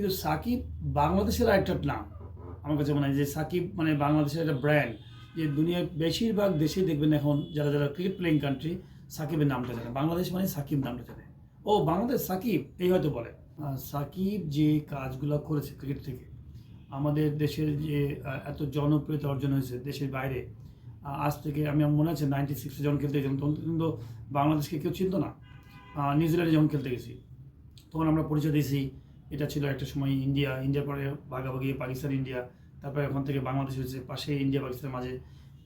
কিন্তু সাকিব বাংলাদেশের একটা নাম আমার কাছে মনে হয়, যে সাকিব মানে বাংলাদেশের একটা ব্র্যান্ড যে দুনিয়ার বেশিরভাগ দেশেই দেখবেন এখন যারা যারা ক্রিকেট প্লেইং কান্ট্রি সাকিবের নামটা জানে। বাংলাদেশ মানে সাকিব নামটা জানে। ও, বাংলাদেশ সাকিব, এই হয়তো বলে। সাকিব যে কাজগুলো করেছে ক্রিকেট থেকে, আমাদের দেশের যে এত জনপ্রিয়তা অর্জন হয়েছে দেশের বাইরে আজ থেকে আমি মনে আছে নাইনটি সিক্সে যখন খেলতে গেছিলাম, তখন কিন্তু বাংলাদেশকে কেউ চিনতো না। নিউজিল্যান্ডে যখন খেলতে গেছি, তখন আমরা পরিচয় দিয়েছি এটা ছিল একটা সময় ইন্ডিয়া, ইন্ডিয়ার পরে ভাগাভাগি, পাকিস্তান, ইন্ডিয়া, তারপরে ওখান থেকে বাংলাদেশ হয়েছে পাশে ইন্ডিয়া, পাকিস্তানের মাঝে।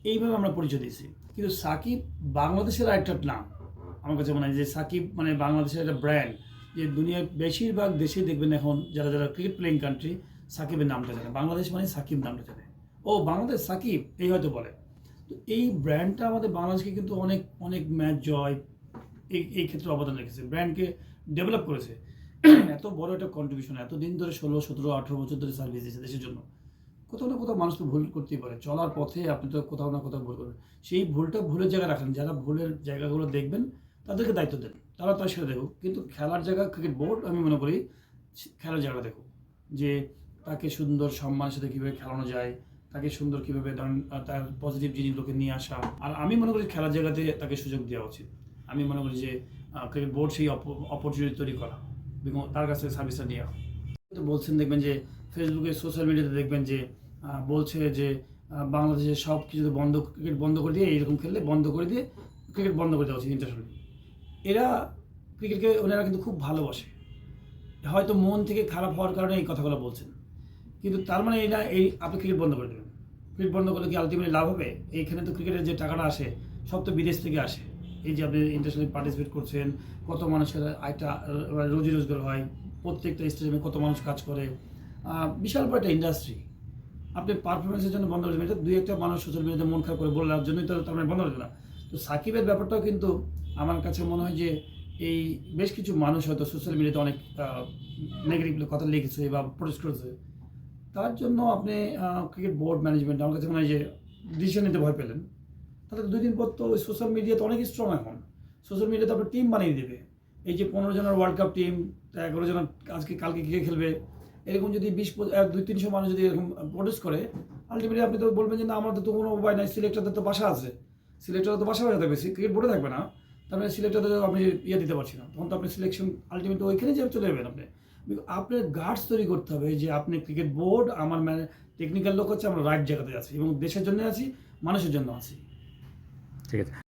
এইভাবে আমরা পরিচয় দিয়েছি। কিন্তু সাকিব বাংলাদেশের একটা নাম। আমার কাছে মনে হয় যে সাকিব মানে বাংলাদেশের একটা ব্র্যান্ড যে দুনিয়ার বেশিরভাগ দেশে দেখবেন এখন যারা যারা ক্রিকেট প্লেইং কান্ট্রি সাকিবের নামটা জানে। বাংলাদেশ মানে সাকিব নামটা জানে। ও, বাংলাদেশ সাকিব, এই হয়তো বলে। তো এই ব্র্যান্ডটা আমাদের বাংলাদেশকে কিন্তু অনেক অনেক ম্যাচ জয় এই এই ক্ষেত্রে অবদান রেখেছে। ব্র্যান্ডকে ডেভেলপ করেছে। এত বড় একটা কন্ট্রিবিউশন এতদিন ধরে ষোলো, সতেরো, আঠেরো বছর ধরে সার্ভিস দিয়েছে দেশের জন্য। কোথাও না কোথাও মানুষ তো ভুল করতেই পারে। চলার পথে আপনি তো কোথাও না কোথাও ভুল করবেন। সেই ভুলটা ভুলের জায়গায় রাখেন। যারা ভুলের জায়গাগুলো দেখবেন, তাদেরকে দায়িত্ব দেন। তারা তার সেটা দেখুক। কিন্তু খেলার জায়গা ক্রিকেট বোর্ড আমি মনে করি, খেলার জায়গাটা দেখুক। যে তাকে সুন্দর সম্মানের সাথে কীভাবে খেলানো যায়, তাকে সুন্দর কীভাবে তার পজিটিভ জিনিসগুলোকে নিয়ে আসা। আর আমি মনে করি খেলার জায়গাতে তাকে সুযোগ দেওয়া উচিত। আমি মনে করি যে ক্রিকেট বোর্ড সেই অপরচুনিটি তৈরি করা। তার কাছে সার্ভিসটা নেওয়া তো বলছেন দেখবেন যে ফেসবুকে সোশ্যাল মিডিয়াতে দেখবেন যে বলছে যে বাংলাদেশে সব কিছু বন্ধ ক্রিকেট বন্ধ করে দিয়ে এইরকম খেললে বন্ধ করে দিয়ে ক্রিকেট বন্ধ করে দেওয়া উচিত ইন্টারন্যাশনালি এরা ক্রিকেটকে ওনারা কিন্তু খুব ভালোবাসে। হয়তো মন থেকে খারাপ হওয়ার কারণে এই কথাগুলো বলছেন। কিন্তু তার মানে এরা এই, আপনি ক্রিকেট বন্ধ করে দেবেন। ক্রিকেট বন্ধ করলে কি আলটিমেটলি লাভ হবে? এইখানে তো ক্রিকেটের যে টাকাটা আসে, সব তো বিদেশ থেকে আসে। এই যে আপনি ইন্টারন্যাশনালি পার্টিসিপেট করছেন কত মানুষের আয়টা আহ, রোজি রোজগার হয় প্রত্যেকটা স্টেডিয়ামে কত মানুষ কাজ করে। বিশাল বড় একটা ইন্ডাস্ট্রি আপনি পারফরমেন্সের জন্য বন্ধ করে এটা দুই একটা মানুষ সোশ্যাল মিডিয়াতে মন খারাপ করে বলার জন্যই তো তার মানে বন্ধ করে না তো সাকিবের ব্যাপারটাও কিন্তু আমার কাছে মনে হয় যে এই বেশ কিছু মানুষ হয়তো সোশ্যাল মিডিয়াতে অনেক নেগেটিভ কথা লিখেছে বা প্রোটেস্ট করেছে। তার জন্য আপনি ক্রিকেট বোর্ড ম্যানেজমেন্ট আমার কাছে মনে হয় যে ডিসিশন নিতে ভয় পেলেন। তাহলে দুই দিন পর তো ওই সোশ্যাল মিডিয়াতে অনেক স্ট্রং এখন। সোশ্যাল মিডিয়াতে আপনার টিম বানিয়ে দেবে। এই যে পনেরো জনের ওয়ার্ল্ড কাপ টিম এগারো জনের আজকে, কালকে কে খেলবে? এরকম যদি বিশ দুই, তিনশো মানুষ যদি এরকম প্রোটেস্ট করে আলটিমেটলি আপনি তো বলবেন যে না আমাদের তো কোনো উপায় নাই সিলেক্টরদের তো বাসা আছে। সিলেক্টর তো বাসা হয়ে থাকবে ক্রিকেট বোর্ডে থাকবে না। তার মানে সিলেক্টরদের আপনি ইয়ে দিতে পারছি না। তখন তো আপনি সিলেকশন আলটিমেটলি ওইখানে যে চলে যাবেন আপনি। আপনার গার্ডস তৈরি করতে হবে যে আপনি ক্রিকেট বোর্ড আমার মানে টেকনিক্যাল লোক হচ্ছে আমরা রাইট জায়গাতে আছি এবং দেশের জন্য আছি, মানুষের জন্য আছি। ঠিক আছে